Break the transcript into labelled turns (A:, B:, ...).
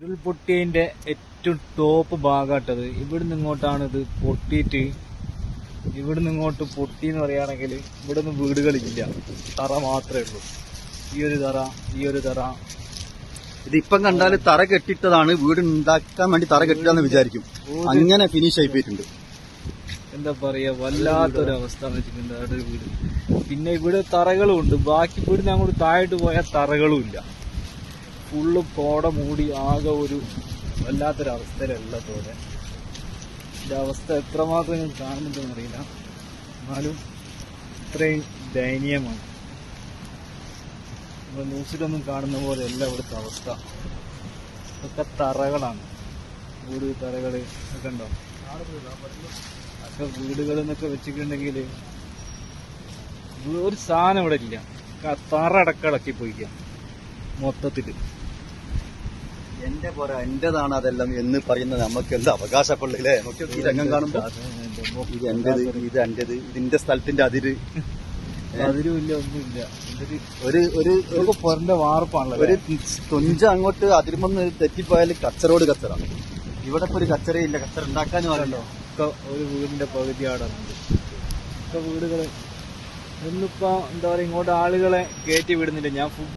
A: ഉരുൾപൊട്ടിയതിന്റെ ഏറ്റവും ടോപ്പ് ഭാഗമായിട്ടത് ഇവിടുന്ന് ഇങ്ങോട്ടാണ് ഇത് പൊട്ടിയിട്ട് ഇവിടുന്ന് ഇങ്ങോട്ട് പൊട്ടി എന്ന് പറയുകയാണെങ്കിൽ ഇവിടെ ഒന്നും വീടുകളില്ല. തറ മാത്രമേ ഉള്ളൂ. ഈ ഒരു തറ ഈ ഒരു തറ.
B: ഇതിപ്പം കണ്ടാൽ തറ കെട്ടിട്ടതാണ്. വീട് ഉണ്ടാക്കാൻ വേണ്ടി തറ കെട്ടിട്ടാന്ന് വിചാരിക്കും. അങ്ങനെ ഫിനിഷ് ആയി പോയിട്ടുണ്ട്
A: എന്താ പറയാ വല്ലാത്തൊരു അവസ്ഥ വെച്ചിട്ടുണ്ട് അവിടെ വീട്. പിന്നെ ഇവിടെ തറകളും ഉണ്ട് ബാക്കി ഇവിടുന്ന് അങ്ങോട്ട് താഴോട്ട് പോയാൽ തറകളും ഇല്ല ഫുള്ള് കോട മൂടി ആകെ ഒരു വല്ലാത്തൊരു അവസ്ഥയിലല്ല പോലെ. ഇതിന്റെ അവസ്ഥ എത്രമാത്രം ഞാൻ കാണുന്നുണ്ടെന്ന് അറിയില്ല. എന്നാലും ഇത്രയും ദയനീയമാണ്. നമ്മൾ ന്യൂസിലൊന്നും കാണുന്ന പോലെ അല്ല ഇവിടുത്തെ അവസ്ഥ. ഇതൊക്കെ തറകളാണ്. വീട് തറകൾ ഒക്കെ ഉണ്ടോ? ഒക്കെ വീടുകൾ എന്നൊക്കെ വെച്ചിട്ടുണ്ടെങ്കിൽ ഒരു സാധനം ഇവിടെ ഇല്ല. തറ അടക്കടക്കി പോയിക്കാം മൊത്തത്തിൽ.
B: എന്റെ പോരാ എന്റേതാണ് അതെല്ലാം എന്ന് പറയുന്ന നമുക്ക് എന്ത് അവകാശപ്പെടില്ലേ നമുക്ക് ഈ രംഗം കാണുമ്പോ? ഇത് എന്റേത് ഇത് എന്റേത് ഇതിന്റെ സ്ഥലത്തിന്റെ അതിര്.
A: അതിരുമില്ല ഒന്നുമില്ല
B: ഒരു ഒരു
A: പൊറന്റെ വാർപ്പാണല്ലോ
B: ഒരു തുഞ്ച അങ്ങോട്ട് അതിരുമെന്ന് തെറ്റിപ്പോയാൽ കച്ചറോട് കച്ചറ ഇവിടെ ഇപ്പൊ ഒരു കച്ചറയില്ല കച്ചറ ഉണ്ടാക്കാനും പറയണ്ടോ
A: ഒക്കെ ഒരു വീടിന്റെ പകുതി അവിടെ ഉണ്ട് ഒക്കെ വീടുകൾ. ഇന്നിപ്പോ എന്താ പറയാ ഇങ്ങോട്ട് ആളുകളെ കയറ്റി വിടുന്നില്ല. ഞാൻ ഫുഡ്